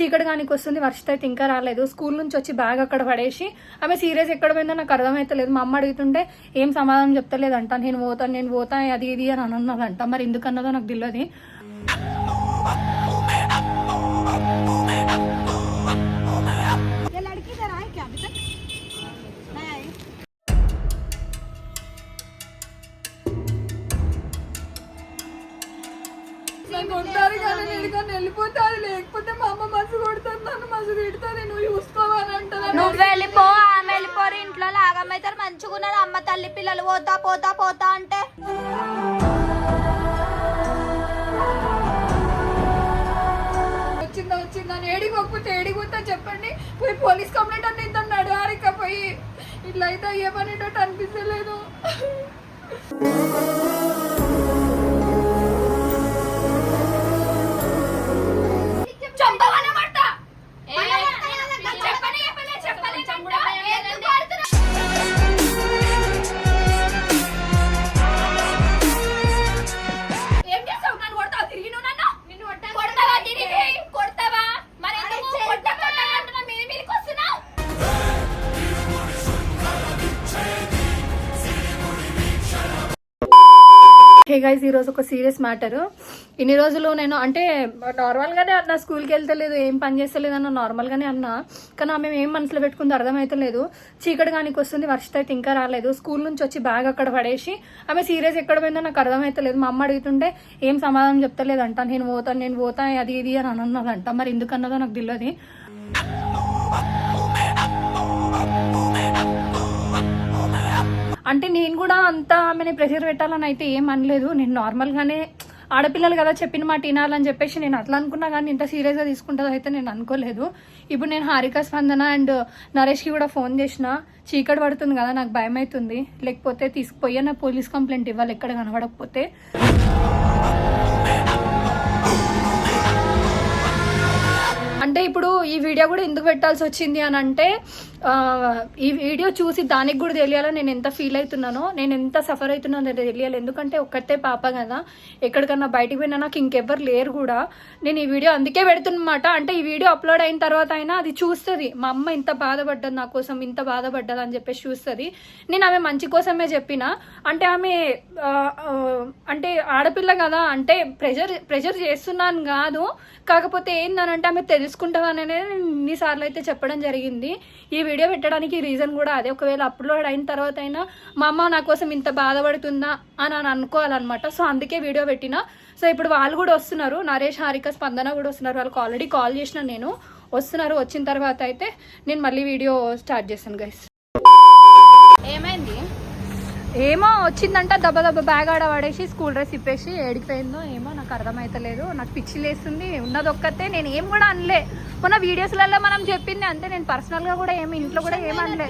చీకటి కానికి వస్తుంది వర్షిత అయితే ఇంకా రాలేదు. స్కూల్ నుంచి వచ్చి బ్యాగ్ అక్కడ పడేసి ఆమె సీరియస్ ఎక్కడ పోయిందో నాకు అర్థమైతలేదు. మా అమ్మ అడుగుతుంటే ఏం సమాధానం చెప్తలేదంట. నేను పోతాను నేను పోతా అది ఇది అని అన్నదంట. మరి ఎందుకన్నదో నాకు తెలియదు పిల్లలు పోతా పోతా పోతా అంటే? వచ్చిందా వచ్చిందా? అని ఏడిగుతా చెప్పండి. పోయి పోలీస్ కంప్లైంట్ అని ఇద్దన్నాడు హారిక పోయి ఇట్లా అయితే అయ్యే అనిపించలేదు హే గైస్ ఈరోజు ఒక సీరియస్ మ్యాటర్ ఇన్ని రోజులు నేను అంటే నార్మల్గానే అన్న స్కూల్కి వెళ్తలేదు ఏం పని చేస్తలేదు అన్న నార్మల్గానే అన్నా కానీ ఆమె ఏం మనసులో పెట్టుకుంది అర్థమవుతలేదు చీకటి కానికి వస్తుంది వర్షిత అయితే ఇంకా రాలేదు. స్కూల్ నుంచి వచ్చి బ్యాగ్ అక్కడ పడేసి ఆమె సీరియస్ ఎక్కడ పోయిందో నాకు అర్థమవుతలేదు మా అమ్మ అడుగుతుంటే ఏం సమాధానం చెప్తలేదంట. నేను పోతాను నేను పోతా అది ఇది అని అన్నదంట. మరి ఎందుకన్నదో నాకు తెలియదు అంటే నేను కూడా అంత ఆమెని ప్రెషర్ పెట్టాలని అయితే ఏం అనలేదు. నేను నార్మల్గానే ఆడపిల్లలు కదా చెప్పిన మాట వినాలని చెప్పేసి నేను అట్లా అనుకున్నా కానీ ఇంత సీరియస్గా తీసుకుంటుందో అయితే నేను అనుకోలేదు. ఇప్పుడు నేను హారిక స్పందన అండ్ నరేష్కి కూడా ఫోన్ చేసిన. చీకటి పడుతుంది కదా నాకు భయం అవుతుంది. లేకపోతే తీసుకుపోయి నా పోలీస్ కంప్లైంట్ ఇవ్వాలి ఎక్కడ కనబడకపోతే. అంటే ఇప్పుడు ఈ వీడియో కూడా ఎందుకు పెట్టాల్సి వచ్చింది అని అంటే ఈ వీడియో చూసి దానికి కూడా తెలియాలో నేను ఎంత ఫీల్ అవుతున్నానో నేను ఎంత సఫర్ అవుతున్నానో తెలియాలి. ఎందుకంటే ఒక్కటే పాప కదా. ఎక్కడికన్నా బయటికి పోయినా నాకు ఇంకెవ్వరు లేరు కూడా. నేను ఈ వీడియో అందుకే పెడుతున్నమాట. అంటే ఈ వీడియో అప్లోడ్ అయిన తర్వాత అయినా అది చూస్తుంది. మా అమ్మ ఇంత బాధపడ్డది నా కోసం ఇంత బాధపడ్డది అని చెప్పేసి చూస్తుంది. నేను ఆమె మంచి కోసమే చెప్పిన. అంటే ఆమె అంటే ఆడపిల్ల కదా. అంటే ప్రెషర్ ప్రెషర్ చేస్తున్నాను కాదు. కాకపోతే ఏందనంటే ఆమె తెలుసుకుంటుందని నేను ఇన్నిసార్లు అయితే చెప్పడం జరిగింది. ఈ వీడియో పెట్టడానికి రీజన్ కూడా అదే. ఒకవేళ అప్లోడ్ అయిన తర్వాత అయినా మా అమ్మ నా కోసం ఇంత బాధపడుతుందా? అని అని అనుకోవాలన్నమాట. సో అందుకే వీడియో పెట్టిన. సో ఇప్పుడు వాళ్ళు కూడా వస్తున్నారు. నరేష్ హారిక స్పందన కూడా వస్తున్నారు. వాళ్ళకి ఆల్రెడీ కాల్ చేసిన నేను. వస్తున్నారు. వచ్చిన తర్వాత అయితే నేను మళ్ళీ వీడియో స్టార్ట్ చేశాను గైస్ ఏమైంది ఏమో వచ్చిందంట దెబ్బ దెబ్బ బ్యాగ్ ఆడ పడేసి స్కూల్ డ్రెస్ ఇప్పేసి ఏడిపోయిందో ఏమో నాకు అర్థమైతలేదు. నాకు పిచ్చి లేస్తుంది ఉన్నది ఒక్కతే నేను ఏం కూడా అనలే. మొన్న వీడియోస్లలో మనం చెప్పింది అంతే నేను పర్సనల్గా కూడా ఏమి ఇంట్లో కూడా ఏం అనలే.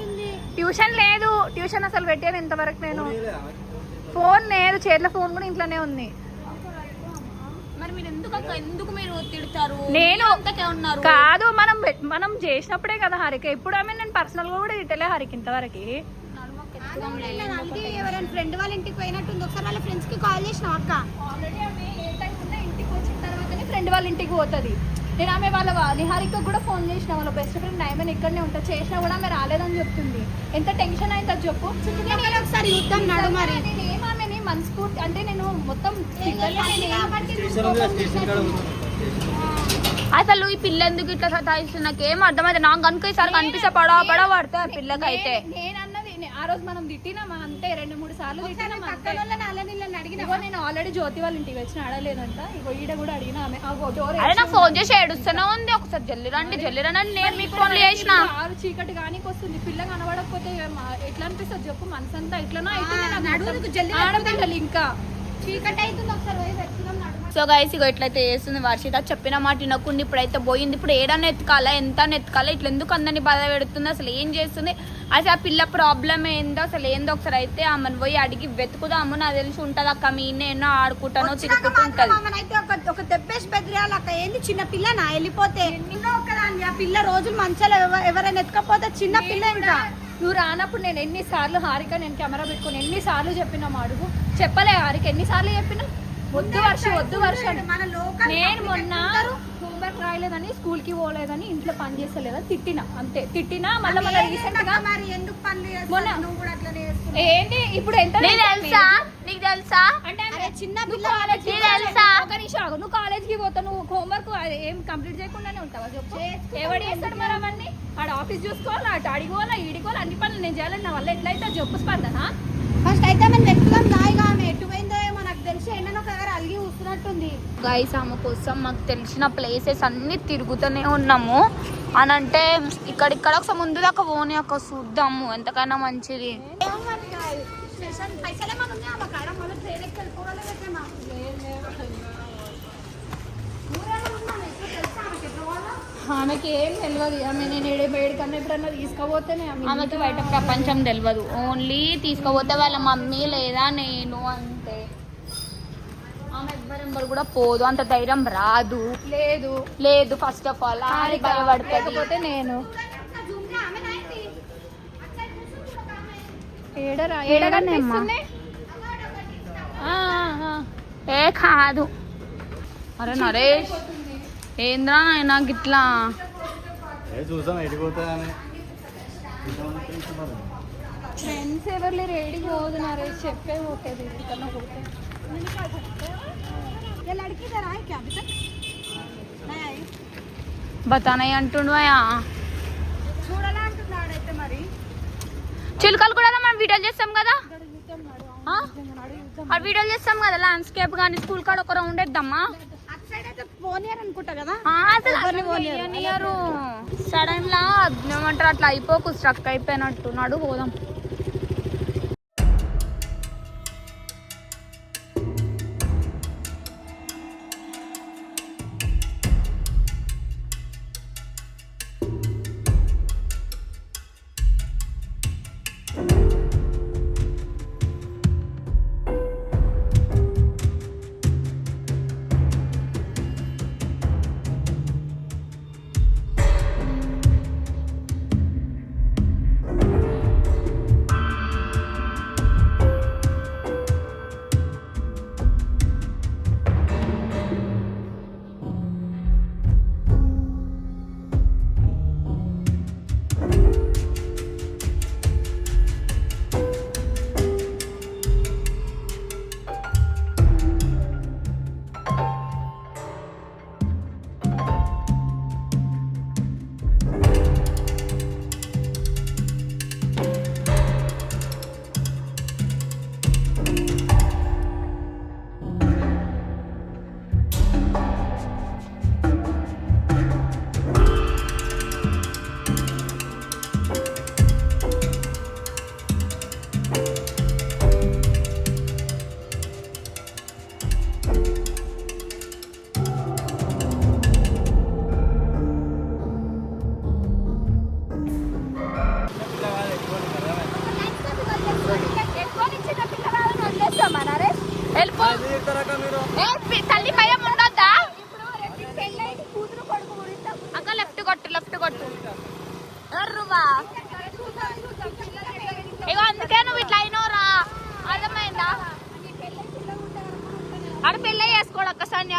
ట్యూషన్ లేదు ట్యూషన్ అసలు పెట్టాను ఇంతవరకు నేను. ఫోన్ లేదు చేతిలో ఫోన్ కూడా ఇంట్లోనే ఉంది. మరి మీరు ఎందుకు మీరు తిడతారు? నేను కాదు మనం మనం చేసినప్పుడే కదా హరిక. ఇప్పుడు ఆమె నేను పర్సనల్గా కూడా తిట్టలే హరిక ఇంతవరకు. అలాగే ఎవరైనా ఫ్రెండ్ వాళ్ళ ఇంటికి పోయినట్టుంది. ఒకసారి వాళ్ళ ఫ్రెండ్స్కి కాల్ చేసిన అక్క. ఆల్రెడీ ఆమె ఏ టైం ఉన్నా ఇంటికి వచ్చిన తర్వాతనే ఫ్రెండ్ వాళ్ళ ఇంటికి పోతుంది. నేను ఆమె వాళ్ళ నిహారిక కూడా ఫోన్ చేసిన. వాళ్ళ బెస్ట్ ఫ్రెండ్ ఆమె ఇక్కడనే ఉంటా. చేసినా కూడా ఆమె రాలేదని చెప్తుంది. ఎంత టెన్షన్ అయింది చెప్పు. నేను ఒకసారి నడు మరి. నేను మనస్ఫూర్తి అంటే నేను మొత్తం అసలు ఈ పిల్ల ఎందుకు ఇట్లా సతాయిస్తుంది? నాకు ఏం అర్థమైతే నాకు కనుక ఈసారి కనిపిస్తే పడవ పడవ పడితే ఆ పిల్లకైతే నేను- ఆ రోజు మనం తిట్టినామా? అంతే రెండు మూడు సార్లు అంతే. ఇగో నేను ఆల్రెడీ జ్యోతి వాళ్ళ ఇంటికి వచ్చిన అడలేదంట ఇగో ఈడ కూడా అడిగిన ఆమె. ఆ డోర్ అరే నాకు ఫోన్ చేసి ఏడుస్తూనే ఉంది. ఒకసారి జల్లి రండి జల్లి రండి అని నేను మీకు ఫోన్ చేసిన. ఆరు చీకటి కానీ వస్తుంది. పిల్ల కనబడకపోతే ఎట్లా అనిపిస్తుంది చెప్పు? మనసంతా ఎట్లనో నాకు. నడుముకు ఆడపిల్లలు ఇంకా. చీకటి అవుతుంది ఒకసారి పోయి వెతుకుదాం. సో గైస్ ఇగో ఇట్లయితే చేస్తుంది వర్షిత. చెప్పిన మాట వినకుండా ఇప్పుడైతే పోయింది. ఇప్పుడు ఏడన్నా ఎత్తుకాలా? ఎంత ఎత్తుకాలా? ఇట్లా ఎందుకు అందరినీ బాధ పెడుతుంది? అసలు ఏం చేస్తుంది? అసలు ఆ పిల్ల ప్రాబ్లం ఏందో అసలు ఏందో ఒకసారి అయితే ఆమెను పోయి అడిగి వెతుకుదాము. నాకు తెలిసి ఉంటది అక్క మీ ఎన్నో ఆడుకుంటానో వచ్చినాక తిరుగుతూ మాత్రం ఉంటది. ఆమెనైతే ఒక ఒక దెబ్బేసి బెదిరియాలి అక్క. ఏంది చిన్న పిల్లనా? వెళ్ళిపోతే ఇంకా ఒక్కదాన్ని. ఆ పిల్ల రోజులు మంచాలు ఎవ- ఎవరైనా ఎత్తుకపోతే చిన్న పిల్ల ఇంకా. నువ్వు రానప్పుడు నేను ఎన్నిసార్లు హారిక నేను కెమెరా పెట్టుకొని ఎన్నిసార్లు చెప్పినా మా అడుగు? చెప్పలే హారిక ఎన్నిసార్లు చెప్పినా? వద్దు వర్ష వద్దు వర్ష నేను మొన్న హోంవర్క్ రాయలేదని స్కూల్కి పోలేదని ఇంట్లో పని చేస్తలేదని తిట్టినా అంతే. తిట్టినా మళ్ళీ మళ్ళీ రీసెంట్గా మరి ఎందుకు పనులు చేస్తావు? మొన్న- నువ్వు కూడా అట్లనే చేస్తున్నావు. ఏంటి? ఇప్పుడు ఎంత నీకు తెలుసా? నీకు తెలుసా? అంటే చిన్న కాలేజ్ తెలుసా? ఒక నిమిషం ఆగు. నువ్వు కాలేజ్కి పోతావు నువ్వు హోంవర్క్ ఏం కంప్లీట్ చేయకుండానే ఉంటావా? చెప్పు. ఎవడు చేస్తాడు మరి అవన్నీ? ఆడ ఆఫీస్ చూసుకోవాలా అటు అడిగోవాలా ఈడిగోవాలా అన్ని పనులు నేను చేయాలని నా వల్ల ఎట్లయితే చెప్పు స్పందన. ఫస్ట్ అయితే మనం వెతుకుదాం దాయిగా ఆమె ఎటు పోయిందో ఏమో నాకు తెలిసి ఎండలో ఒక దగ్గర అలిగి కూస్తున్నట్టుంది గైస్ ఆమె కోసం మాకు తెలిసిన ప్లేసెస్ అన్ని తిరుగుతూనే ఉన్నాము. అని అంటే ఇక్కడిక్కడ ఒకసారి ముందు దాకా పోనీ అక్క చూద్దాము. ఎంతకైనా మంచిది. ఆమెకి ఏం తెలియదు ఆమె నేను ఏడే బయట కన్నా ఎప్పుడన్నా తీసుకుపోతేనే ఆమె ఆమెకి బయట ప్రపంచం తెలియదు ఓన్లీ తీసుకుపోతే వాళ్ళ మమ్మీ లేదా నేను అంతే ఆమె ఎవ్వరెంబరు కూడా పోదు. అంత ధైర్యం రాదు. లేదు. లేదు ఫస్ట్ ఆఫ్ ఆల్ నేను ఆమె. ఏడరా? ఏడగానే ఆ. ఏ కాదు. అరే నరేష్. ఏంద్రా నాయనా గిట్లా? ఫ్రెండ్స్ ఎవరు లేరు? ఏడికి పోతున్నారు చెప్పే పోతుంది కన్నా పోతే. ये लड़की इधर आई क्या अभी तक नहीं आई బతానయ్య అంటుండవయా చూడాలా అంటున్నాడైతే మరి చిలుకలు కూడా మనం వీడియోలు చేస్తాం కదా ఆ? ఆ వీడియోలు చేస్తాం కదా ల్యాండ్స్కేప్ కానీ స్కూల్ కాడ ఒక రౌండ్ వేద్దామా అటు సైడ్ అయితే పోనీయర్ అనుకుంటా కదా ఆ, అసలు అసలు వేయనియ్యరు. సడన్ లా ఏమంటారు అట్లా అయిపోకు స్ట్రక్ అయిపోయినట్టు నడు పోదాం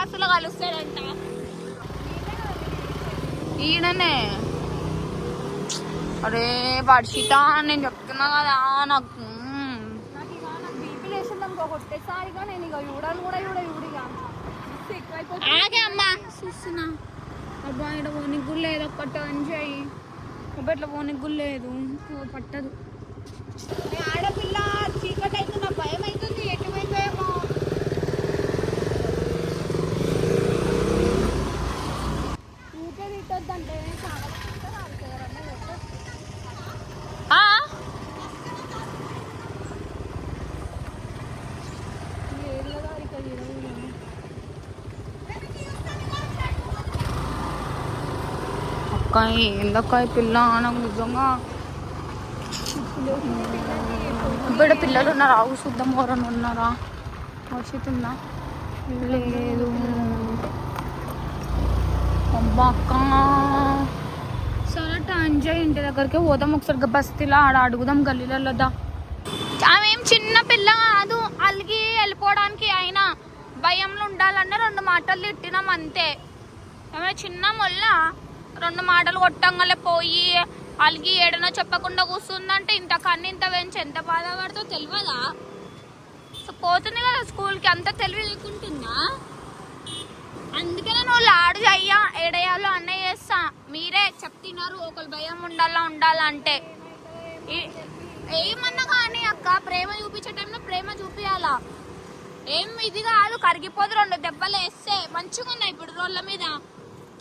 సన్యాసులు కలుస్తాడంట. ఈయననే అరే వర్షిత నేను చెప్తున్నా కదా నాకు మ్మ్. నాకు ఇక నాకు బీపీ లేచింది అనుకో కొట్టేసారిగా నేను ఇక చూడాలి కూడా చూడ చూడిగా ఎక్కువైపోతుంది. ఆగే అమ్మా చూస్తున్నా. అబ్బా ఇక్కడ పోనీకి కూడా లేదు ఒక్క టర్న్ చేయి ఇట్లా పోనీకి లేదు. పట్టదు. ఆడపిల్ల చీకటి అయితే నాకు భయం అవుతుంది ఎటు పోయిందో ఏమో ఊకే తిట్టొద్దంటే చాలా తిట్టారు వాళ్ళకి ఎవరన్నా కొట్టే. ఆ? ఈ ఏళ్ళలో ఇక ఇరవై అక్కాయి ఏందక్క పిల్ల? నాకు నిజంగా ఇప్పుడు పిల్లలు ఉన్నారా? ఆవు చూద్దాం ఎవరన్నా ఉన్నారా? వచ్చితుందా లేదు. అబ్బా అక్క. సరే టాంజా ఇంటి దగ్గరికి పోదాం ఒకసారి. బస్తీలో ఆడ అడుగుదాం గల్లీలలో అవేం చిన్న పిల్ల కాదు. అలిగి వెళ్ళిపోవడానికి అయినా భయంలో ఉండాలన్న రెండు మాటలు తిట్టినాం అంతే. ఏమైనా చిన్న మొల్ల? రెండు మాటలు కొట్టంగా పోయి అలిగి ఏడనో చెప్పకుండా కూర్చుందంటే ఇంత కన్ను ఇంత పెంచి ఎంత బాధపడుతో తెలియదా సో పోతుంది కదా స్కూల్కి అంత తెలివి లేకుంటుందా? అందుకనే నువ్వు లాడు చెయ్యా ఏడయాలో అన్నీ చేస్తా. మీరే చెప్తున్నారు ఒకరు భయం ఉండాలా ఉండాలంటే ఏమన్నా కానీ అక్క ప్రేమ చూపించే టైంలో ప్రేమ చూపించాలా ఏం ఇది కాదు కరిగిపోదు రెండు దెబ్బలు వేస్తే. మంచిగా ఉన్నాయి ఇప్పుడు రోళ్ళ మీద.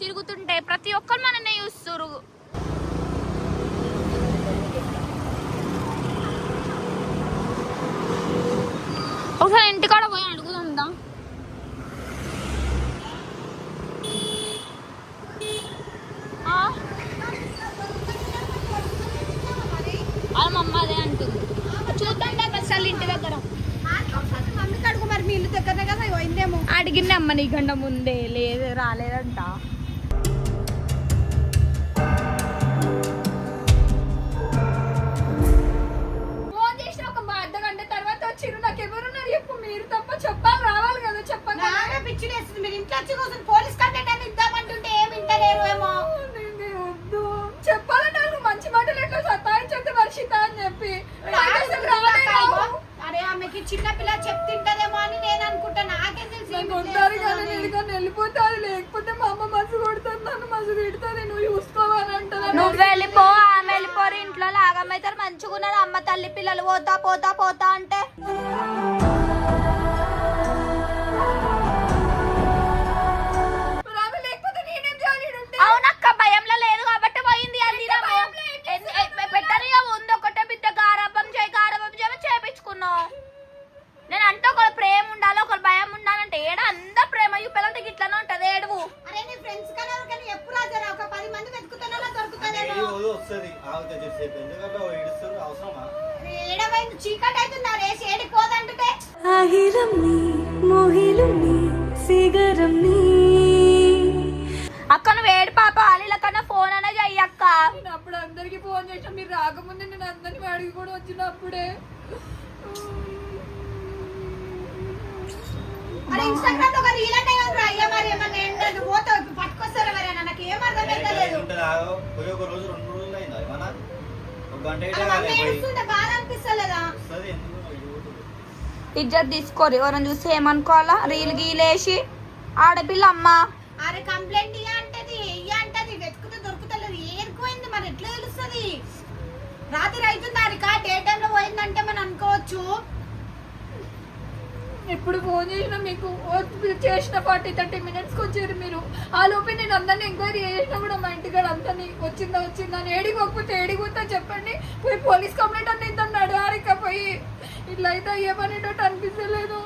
తిరుగుతుంటే ప్రతి ఒక్కరు మననే చూస్తురు ఇంట్లో మంచిగా ఉన్నారు అమ్మ తల్లి పిల్లలు పోతా పోతా పోతా అంటే ఇన్స్టాగ్రామ్లో ఒక రీల్ అంటే కదా అయ్యా మరి ఏమన్నా ఏంటంటే పోతే పట్టుకొస్తారా మరి నాకు ఏం ఆగో. పోయి ఒక రోజు రెండు రోజులు అయిందా ఏమన్నా? ఒక గంట అయితే అలా కాలే మమ్మీ పోయి. ఏడుస్తుంటే బాధ అనిపిస్తలేదా? ఎందుకు. ఇజ్జత్ తీసుకోరు. ఎవరైనా చూస్తే ఏమనుకోవాలా? రీల్ గీలేసి ఆడపిల్ల అమ్మ. అరే కంప్లైంట్ ఇయ్య అంటది ఇయ్య అంటది. వెతుకుతే దొరుకుతలేదు. ఏరుకోయింది మరి ఎట్లా తెలుస్తుంది? రాత్రి అవుతుంది? అరికా డే టైంలో పోయిందంటే మనం అనుకోవచ్చు. ఎప్పుడు ఫోన్ చేసినా మీకు ఓ- చేసిన ఫార్టీ థర్టీ మినిట్స్కి వచ్చారు మీరు. ఆ లోపే నేను అందరిని ఎంక్వైరీ చేసినా కూడా మా ఇంటికాడ అందరినీ వచ్చిందా వచ్చిందా అని ఏడిపోకపోతే ఏడిపోతా చెప్పండి. పోయి పోలీస్ కంప్లైంట్ అని ఇద్దాం నడవారిక పోయి. ఇట్లా అయితే ఏమనేటట్టు అనిపించలేదు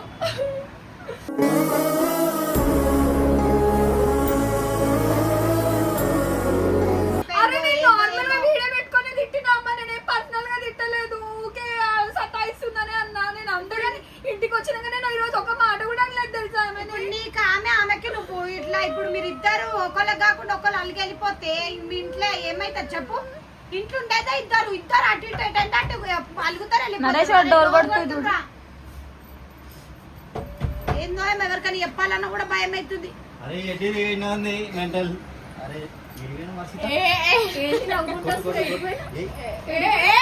ఇంటికి వచ్చినాక నేను ఈ రోజు ఒక మాట కూడా అనలేదు తెలుసా నీకు ఆమె ఆమెకి నువ్వు ఇట్లా ఇప్పుడు మీరు ఇద్దరు ఒకళ్ళకి కాకుండా ఒకళ్ళు అలిగి వెళ్ళిపోతే మీ ఇంట్లో ఏమైతుంది చెప్పు ఇంట్లో ఉండేదే ఇద్దరు ఇద్దరు అటు ఇటు ఎటు అంటే అటు అలుగుతారు వెళ్ళిపోతారు. ఏందో ఏమో ఎవరికైనా చెప్పాలన్నా కూడా భయం అవుతుంది అరే తిరిగినా ఉంది మెంటల్ అరే. ఏంటి. ఏయ్, ఏ, ఏ,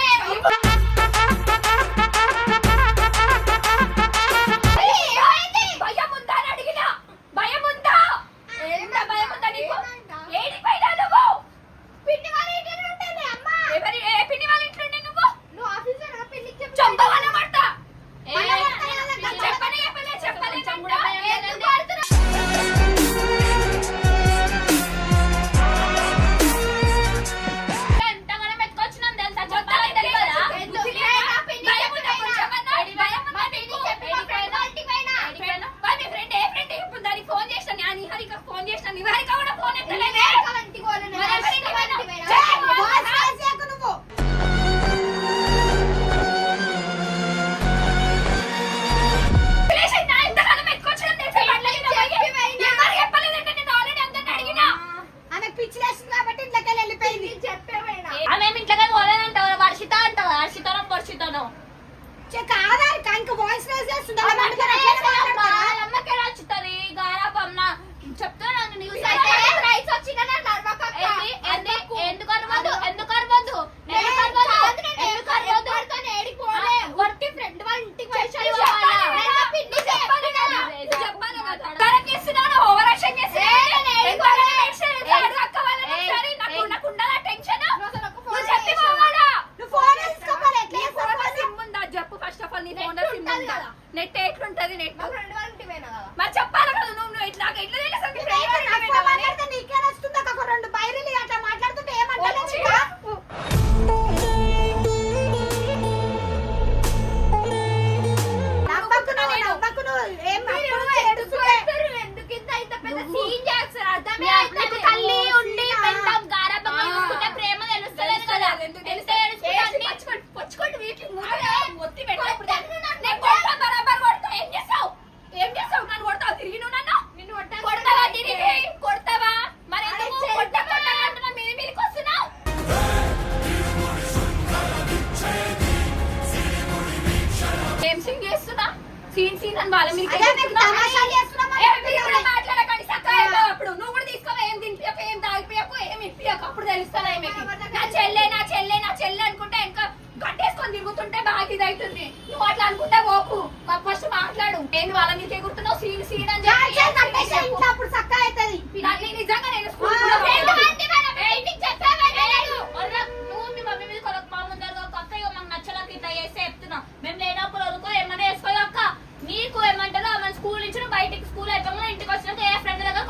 తమాషాలు చేస్తున్నామని ఏ, మీరు కూడా మాట్లాడకండి చక్కగా అప్పుడు. నువ్వు కూడా తీసుకో ఏం తినిపించకు ఏం తాగిపోయకు ఏం ఇప్పియకు. అప్పుడు తెలుస్తారా మీకు నా చెల్లె నా చెల్లె నా చెల్లె అనుకుంటే ఇంకా గట్టేసుకొని తిరుగుతుంటే బాగా ఇది అవుతుంది. నువ్వు అట్లా అనుకుంటే పోకు. ఫస్ట్ మాట్లాడు. నేను వాళ్ళ నీకే గుర్తున్నావు సీన్ సీన్ అని చెప్పి నన్ను నిజంగా నేను స్కూల్ నువ్వు మీ మమ్మీ మీద కొరకు మా ముందర ఇగో మాకు నచ్చలేక ఇట్లా చేస్తే చెప్తున్నా మేము లేనప్పుడు వరకు ఏమన్నా వేసుకోదు అక్క నీకు ఏమంటారు ఆమె స్కూల్ నుంచి నువ్వు బయటికి స్కూల్ అయిపోయి ఇంటికి వచ్చినాక ఏ ఫ్రెండ్ దగ్గర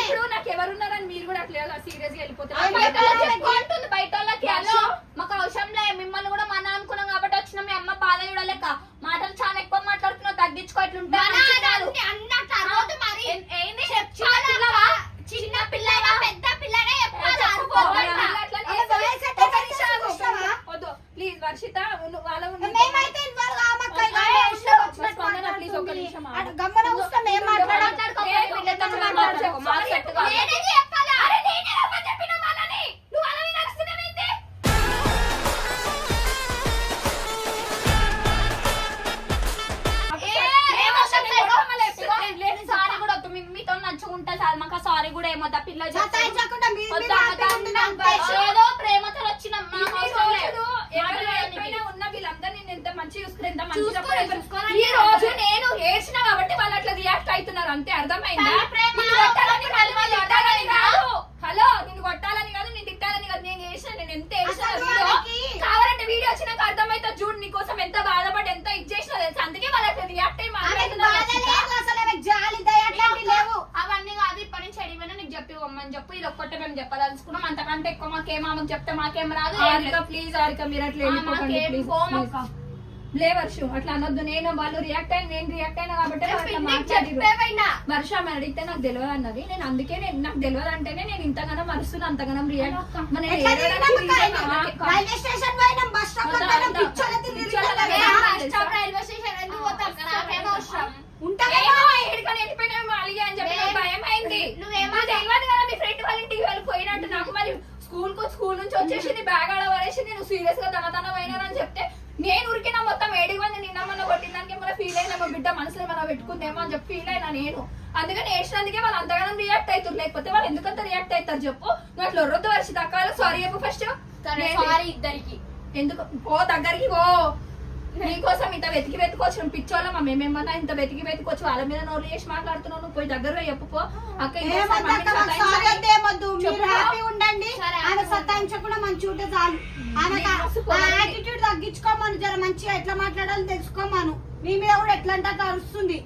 ఇప్పుడు నాకు ఎవరున్నారని మీరు కూడా అట్లా సీరియస్గా వెళ్ళిపోతారు బయట వాళ్ళకి హలో మాకు అవసరం లే మిమ్మల్ని కూడా మన అనుకున్నాం కాబట్టి వచ్చిన మీ అమ్మ బాధ చూడలేక మాటలు చాలా ఎక్కువ మాట్లాడుతున్నావు తగ్గించుకో ఇట్లుంటే చిన్న పిల్లవా? పెద్ద పిల్లనే ప్లీజ్ వర్షిత వాళ్ళ గమ్మున కూర్చో, మేము మాట్లాడం. ఎక్కువ మాకేం చెప్తే మాకేం రాదు. ప్లీజ్ హారిక మీరు అట్లా వెళ్ళిపోకండి ప్లీజ్. పోమక్క. లే వర్షు అట్లా అనొద్దు. నేను వాళ్ళు రియాక్ట్ అయిన నేను రియాక్ట్ అయినా కాబట్టి. వర్ష అడిగితే నాకు తెలియదు అన్నది. నేను అందుకే నేను నాకు తెలియదు అంటేనే నేను ఇంతగానం మరుస్తున్నా అంతగానం రియాక్ట్ మన? రైల్వే స్టేషన్ ఎందుకు పోతాం అవసరం? భయం అయింది నువ్వేమో నువ్వు తెలియదు కదా మీ ఫ్రెండ్ వాళ్ళ ఇంటికి వెళ్ళి పోయినట్టు నాకు మరి స్కూల్కు స్కూల్ నుంచి వచ్చేసింది బ్యాగ్ ఆడ పడేసింది నువ్వు సీరియస్గా తన తన పోయినానని చెప్తే నేను ఉరికినా మొత్తం ఏడికి మంది నిన్న మొన్న కొట్టిందానికి ఏమైనా ఫీల్ అయినా మా బిడ్డ మనసులో ఏమైనా పెట్టుకుందేమో అని చెప్పి ఫీల్ అయినా నేను. అందుకని ఏడ్చినందుకే వాళ్ళు అంతగానం రియాక్ట్ అవుతారు లేకపోతే వాళ్ళు ఎందుకంత రియాక్ట్ అవుతారు చెప్పు. నువ్వు అట్లా వరొద్దు వర్షిత అక్క సారీ చెప్పు ఫస్ట్ సరే సారీ ఇద్దరికి. ఎందుకు? పో దగ్గరికి పో. నీకోసం ఇంత వెతికి వెతుకోవచ్చు నువ్వు పిచ్చోళ్ళమా మేమేమన్నా ఇంత వెతికి వెతుకోవచ్చు వాళ్ళ మీద నోరు చేసి మాట్లాడుతున్నావు నువ్వు పోయి దగ్గర పోయి చెప్పు పో అక్క ఇంకోసారి ఏమొద్దు అక్క, మమ్మీని మాకు సారీ సతాయించకు. వద్దు, ఏమొద్దు. మీరు చెప్పు. హ్యాపీ ఉండండి. సరే, ఆమె అక్క. సతాయించకుండా మంచి ఉంటే చాలు. ఆమె తగ్గించుకోమను. జర మంచిగా ఎట్లా మాట్లాడాలో తెలుసుకోమను. మీ మీద కూడా ఎట్లా అంటే అరుస్తుంది